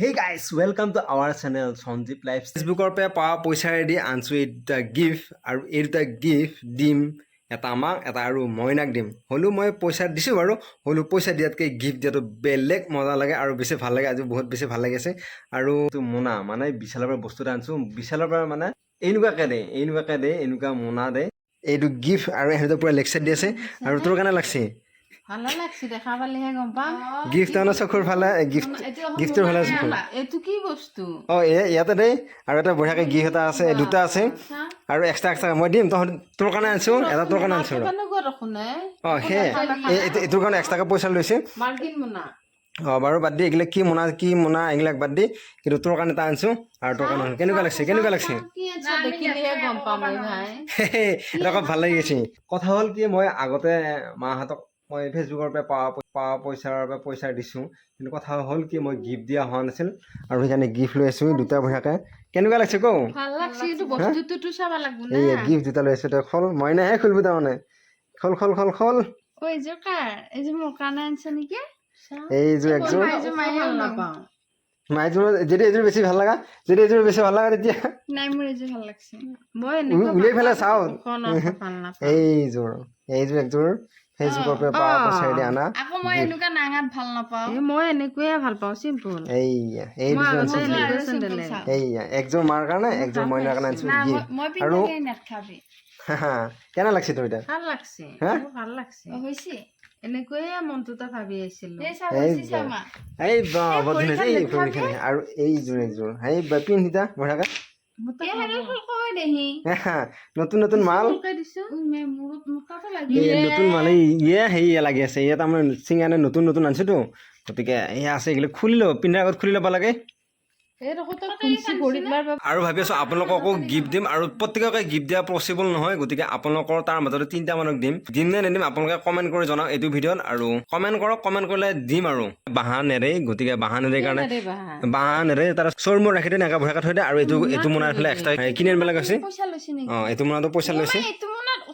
Hey guys welcome to our channel Sanjeev life ফেচবুকৰ পৰা পোৱা পইচাৰেদি আনিছোঁ এই দুটা গিফ্ট আৰু এই দুটা গিফ্ট দিম, এটা আমাক, এটা আৰু মইনাক দিম। হ'লেও মই পইচা দিছোঁ বাৰু, হ'লেও পইচা দিয়াতকৈ গিফ্ট দিয়াটো বেলেগ মজা লাগে আৰু বেছি ভালো লাগে, আজি বহুত বেছি ভালো লাগিছে। আৰু মোনা মানে বিশালৰ পৰা বস্তু এটা আনিছোঁ, বিশালৰ পৰা মানে এনেকুৱাকৈ দে এনেকুৱাকৈ দে, এনেকুৱা মোনা দে। এইটো গিফ্ট আৰু সিহঁতে পূৰা লেকচাৰ দি আছে, আৰু তোৰ কাৰণে লাগছে? ভালে লাগছে দেখা পালেহে গম পাম। গিফ্ট তাৰমানে চকুৰ ফালে গিফ্ট গিফ্টৰ ফালে চকুৰ এইটো কি বস্তু? অঁ এ ইয়াতে দেই আৰু এটা বঢ়িয়াকৈ গিফ্ট এটা আছে দুটা আছে আৰু এক্সট্ৰা এক্সট্ৰা মই দিম তহঁত তোৰ কাৰণে আনিছোঁ এটা তোৰ কাৰণে আনিছোঁ অঁ এইটো- এইটোৰ কাৰণে এক্সট্ৰাকৈ পইচা লৈছে। মোনা। অঁ বাৰু বাদ দি এইগিলাক কি মোনা কি মোনা এইবিলাক বাদ দি কিন্তু তোৰ কাৰণে এটা আনিছোঁ আৰু তোৰ কাৰণে। কেনেকুৱা লাগছে কেনেকুৱা লাগছে? কি গম পাম ভাই। এটা খুব ভালো লাগি গৈছে। কথা হ'ল কি মই আগতে মাহঁতক মই ফেচবুকৰ পৰা পোৱা পোৱা পইচাৰ পৰা পইচা দিছোঁ। কিন্তু কথা হ'ল কি মই গিফ্ট দিয়া হোৱা নাছিল আৰু সেইকাৰণে গিফ্ট লৈ আছোঁ দুটা বঢ়িয়াকৈ। কেনেকুৱা লাগছে কওঁ ভালো লাগছে কিন্তু বস্তুটোতো চাব লাগব না। এই গিফ্ট দুটা লৈ আছোঁ তই খল মইনাহে খুলিব তাৰমানে। খল খল খল খল। এইযোৰ একযোৰ মাইযোৰ যদি এইযোৰ বেছি ভালো লগা যদি এইযোৰ বেছি ভালো লগা তেতিয়া। নাই মোৰ এইযোৰ ভালো লাগছে। মই উলিয়াই পেলাই চাওঁ। এইযোৰ এইযোৰ একযোৰ ফেচবুকৰ পৰা পোৱা পইচাৰেদি আনা। আকৌ মই এনেকুৱা নাঙাত ভালো নাপাওঁ। মই এনেকুৱাই ভালো পাওঁ চিম্পুল এইয়া এই দুযোৰ আনিছোঁ এইয়া একযোৰ মাৰ কাৰণে একযোৰ মইনাৰ কাৰণে আনিছোঁ গিফ্ট আৰু কেনে লাগছে তোৰ এতিয়া? ভালো লাগছে হা? ভালো লাগছে। হৈছে। এনেকৈয়ে মনটোতে ভাবি আহিছিলো এই বা এই বা বৰ ধুনীয়া আৰু এইযোৰ একযোৰ। এই বা পিন্ধিতা বঢ়িয়াকৈ নতুন নতুন মাল। নতুন মাল এই ইয়ে হেৰি লাগি আছে ইয়াত আমাৰ চিঙানে নতুন নতুন আনিছোতো। গতিকে এয়া আছে এইগিলা খুলি ল'ব পিন্ধাৰ আগত খুলি ল'ব লাগে। আৰু ভাবি আছোঁ আপোনালোককো গিফ্ট দিম আৰু প্ৰত্যেককে গিফ্ট দিয়া পচিবল নহয় গতিকে আপোনালোকৰ তাৰ মাজতে তিনিটা মানুহক দিম। দিম নে নিদিম আপোনালোকে কমেণ্ট কৰি জনাওক এইটো ভিডিঅ'ত আৰু কমেণ্ট কৰক কমেণ্ট কৰিলে দিম আৰু। বাঁহা নেৰে গতিকে বাঁহা নেৰে কাৰণে বাঁহা? নেৰে তাৰ চোৰ মোৰ ৰাখি দিয়ে এনেকৈ ভৰাকৈ থৈ দিয়ে আৰু এইটো এইটো মোনাৰ ফালে এক্সট্ৰা কিনি আনিব লগা হৈছে অঁ এইটো মোনাটো পইচা লৈছে।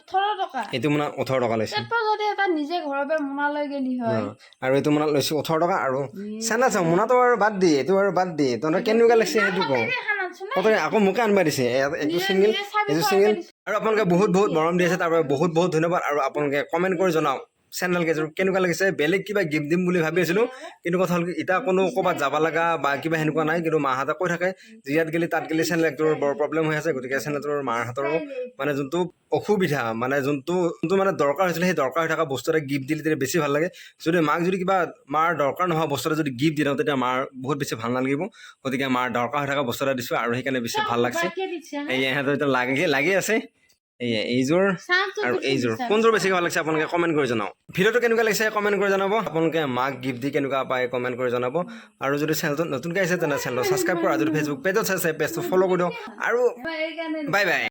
ওঠৰ টকা। এইটো মোনা ওঠৰ টকা লৈছে। যদি এটা নিজে ঘৰৰ পৰা মোনা লৈ গেলি হয়। আৰু এইটো মোনাত লৈছো ওঠৰ টকা আৰু চেণ্ডেল চাওঁ মোনাটো আৰু বাদ দি এইটো আৰু বাদ দি তহঁতৰ কেনেকুৱা লাগিছে সেইটো কওঁ। আকৌ মোকে আনিব দিছে এইটো ছিংগল এইটো ছিংগল আৰু আপোনালোকে বহুত বহুত মৰম দি আছে তাৰ বাবে বহুত বহুত ধন্যবাদ আৰু আপোনালোকে কমেণ্ট কৰি জনাওক। চেণ্ডেল কেইযোৰ কেনেকুৱা লাগিছে? বেলেগ কিবা গিফ্ট দিম বুলি ভাবি আছিলোঁ। কিন্তু কথা হ'ল কি এতিয়া কোনো ক'ৰবাত যাব লগা বা কিবা সেনেকুৱা নাই। কিন্তু মাহঁতে কৈ থাকে যে ইয়াত গেলি তাত গেলি চেণ্ডেল একযোৰ বৰ প্ৰব্লেম হৈ আছে। গতিকে চেণ্ডেলযোৰ মাৰহাতৰো মানে যোনটো অসুবিধা মানে যোনটো যোনটো মানে দৰকাৰ হৈছিলে সেই দৰকাৰ হৈ থকা বস্তু এটা গিফ্ট দিলে তেতিয়া বেছি ভালো লাগে। যদি মাক যদি কিবা মাৰ দৰকাৰ নোহোৱা বস্তু এটা যদি গিফ্ট দি দিওঁ তেতিয়া মাৰ বহুত বেছি ভালো নালাগিব। গতিকে মাৰ দৰকাৰ হৈ থকা বস্তু এটা দিছোঁ আৰু সেইকাৰণে বেছি ভালো লাগছে। ইহঁতৰ এতিয়া লাগি লাগি আছে। এইযোৰ আৰু এইযোৰ কোনযোৰ বেছিকৈ ভালো লাগিছে আপোনালোকে কমেণ্ট কৰি জনাওক। ভিডিঅ'টো কেনেকুৱা লাগিছে কমেণ্ট কৰি জনাব। আপোনালোকে মাক গিফ্ট দি কেনেকুৱা পায় কমেণ্ট কৰি জনাব। আৰু যদি চেনেলটো নতুনকৈ আহিছে তেনে চেনেলটো ছাবস্ক্ৰাইব কৰা। যদি ফেচবুক পেজত চাইছে পেজটো ফ'ল' কৰি দিয়ক। আৰু বাই বাই